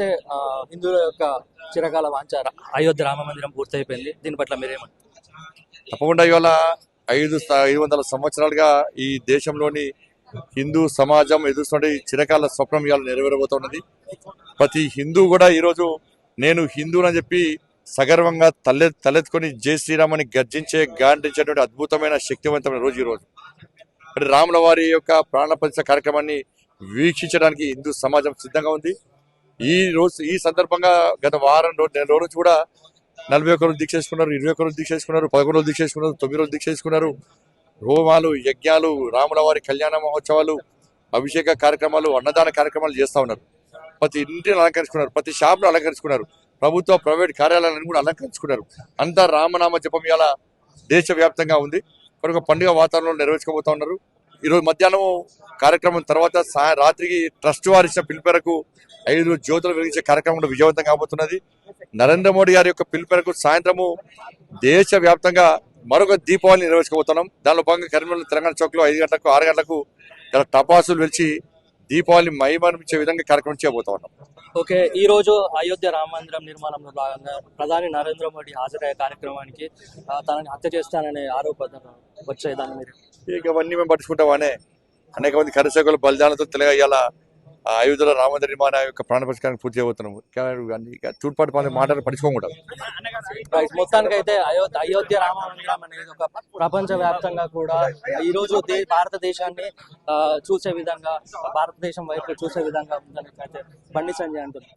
అయితే ఆ, హిందువుల యొక్క చిరకాల వాంచార అయోధ్య రామ మందిరం పూర్తయిపోయింది. దీని పట్ల మీరేమంటారు తప్పకుండా ఇవాళ ఐదు ఐదు వందల సంవత్సరాలుగా ఈ దేశంలోని హిందూ సమాజం ఎదుర్కొంటే చిరకాల స్వప్నం ఇవాళ నెరవేరబోతున్నది ప్రతి హిందూ కూడా ఈరోజు నేను హిందూనని చెప్పి సగర్వంగా తలె తలెత్తుకొని జై శ్రీరామ్ అని గర్జించే గాంటించేటువంటి అద్భుతమైన శక్తివంతమైన రోజు ఈ రోజు మరి రాముల వారి యొక్క ప్రాణ ప్రతిష్ట కార్యక్రమాన్ని వీక్షించడానికి హిందూ సమాజం సిద్ధంగా ఉంది. ఈ రోజు ఈ సందర్భంగా గత వారం రోజు నెల రోజు కూడా నలభై ఒక్క రోజు దీక్ష చేసుకున్నారు ఇరవై ఒక్క రోజు దీక్ష చేసుకున్నారు పదకొండు రోజులు దీక్ష చేసుకున్నారు తొమ్మిది రోజులు దీక్ష చేసుకున్నారు. హోమాలు యజ్ఞాలు రాముల వారి కళ్యాణ మహోత్సవాలు అభిషేక కార్యక్రమాలు అన్నదాన కార్యక్రమాలు చేస్తా ఉన్నారు. ప్రతి ఇంటిని అలంకరించుకున్నారు ప్రతి షాప్ను అలంకరించుకున్నారు. ప్రభుత్వ ప్రైవేట్ కార్యాలయాలను కూడా అలంకరించుకున్నారు. అంతా రామనామ జపం ఇలా దేశవ్యాప్తంగా ఉంది. కనుక పండుగ వాతావరణంలో నెరవేర్చుకోబోతా ఉన్నారు. ఈరోజు మధ్యాహ్నం కార్యక్రమం తర్వాత రాత్రికి ట్రస్ట్ వారు ఇచ్చిన పిలుపు మేరకు ఐదు జ్యోతులు వెలిగించే కార్యక్రమం విజయవంతం కాబోతున్నది. నరేంద్ర మోడీ గారి యొక్క పిలుపు మేరకు సాయంత్రము దేశ వ్యాప్తంగా మరొక దీపావళి నిర్వహించబోతున్నాం. దానిలో భాగంగా కరీంనగర్ తెలంగాణ చౌక్లో ఐదు గంటలకు ఆరు గంటలకు ఇలా టపాసులు వెలిచి దీపావళి మైమర్మించే విధంగా కార్యక్రమం చేయబోతా ఉన్నాం. ఓకే ఈ రోజు అయోధ్య రామ మందిరం నిర్మాణంలో భాగంగా ప్రధాని నరేంద్ర మోడీ హాజరయ్యే కార్యక్రమానికి తనని హత్య చేస్తాననే ఆరోపణలు వచ్చాయి దాన్ని మీరు ఇక అవన్నీ మేము పట్టించుకుంటామనే అనేక మంది కరసేకుల బలిదానంతో తెలియ ఇలా అయోధ్యలో రామమందిర నిర్మాణ యొక్క ప్రాణ పరిష్కారానికి పూర్తి చేయబోతున్నాము. కానీ పాలన మాటలు పట్టించుకోకూడదు మొత్తానికైతే మొత్తానికి అయితే అయోధ్య అయోధ్య రామ మందిరం అనేది ఒక ప్రపంచ వ్యాప్తంగా కూడా ఈ రోజు దే- భారతదేశాన్ని చూసే విధంగా భారతదేశం వైపు చూసే విధంగా ఉందని అయితే బండి సంజయ్ అంటున్నారు.